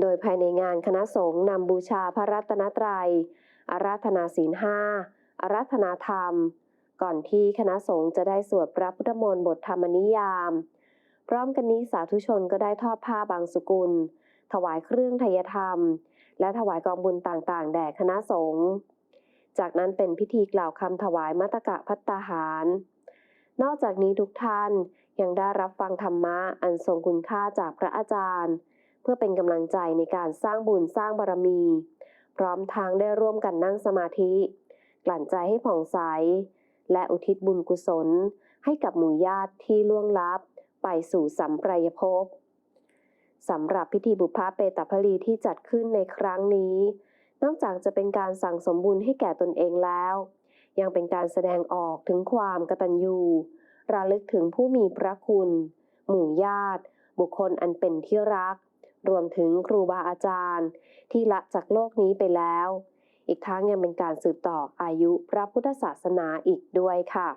โดยภายในงานคณะสงฆ์นำบูชาพระรัตนตรัย อาราธนาศีลห้าอาราธนาธรรม ก่อนที่คณะสงฆ์จะได้สวดพระพุทธมนต์บทธรรมนิยาม พร้อมกันนี้สาธุชนก็ได้ทอดผ้าบางสุกุล ถวายเครื่องทยธรรม และถวายกองบุญต่างๆ แด่คณะสงฆ์ จากนั้นเป็นพิธีกล่าวคำถวายมัตตกะพัตตาหาร นอกจากนี้ทุกท่านยังได้รับฟังธรรมะอันทรงคุณค่าจากพระอาจารย์ พื่อเป็นกำลังใจในการสร้างบุญสร้างบารมี พร้อมทางได้ร่วมกันนั่งสมาธิ กลั่นใจให้ผ่องใส และอุทิศบุญกุศล ให้กับหมู่ญาติที่ล่วงลับ ไปสู่สัมปรายภพสำหรับพิธีบุพภาเปตพลีที่จัดขึ้นในครั้งนี้ นอกจากจะเป็นการสั่งสมบุญให้แก่ตนเองแล้ว ยังเป็นการแสดงออกถึงความกตัญญูระลึกถึงผู้มีพระคุณ หมู่ญาติ บุคคลอันเป็นที่รัก รวมถึงครูบาอาจารย์ ที่ละจากโลกนี้ไปแล้ว อีกทั้งยังเป็นการสืบต่ออายุพระพุทธศาสนาอีกด้วยค่ะ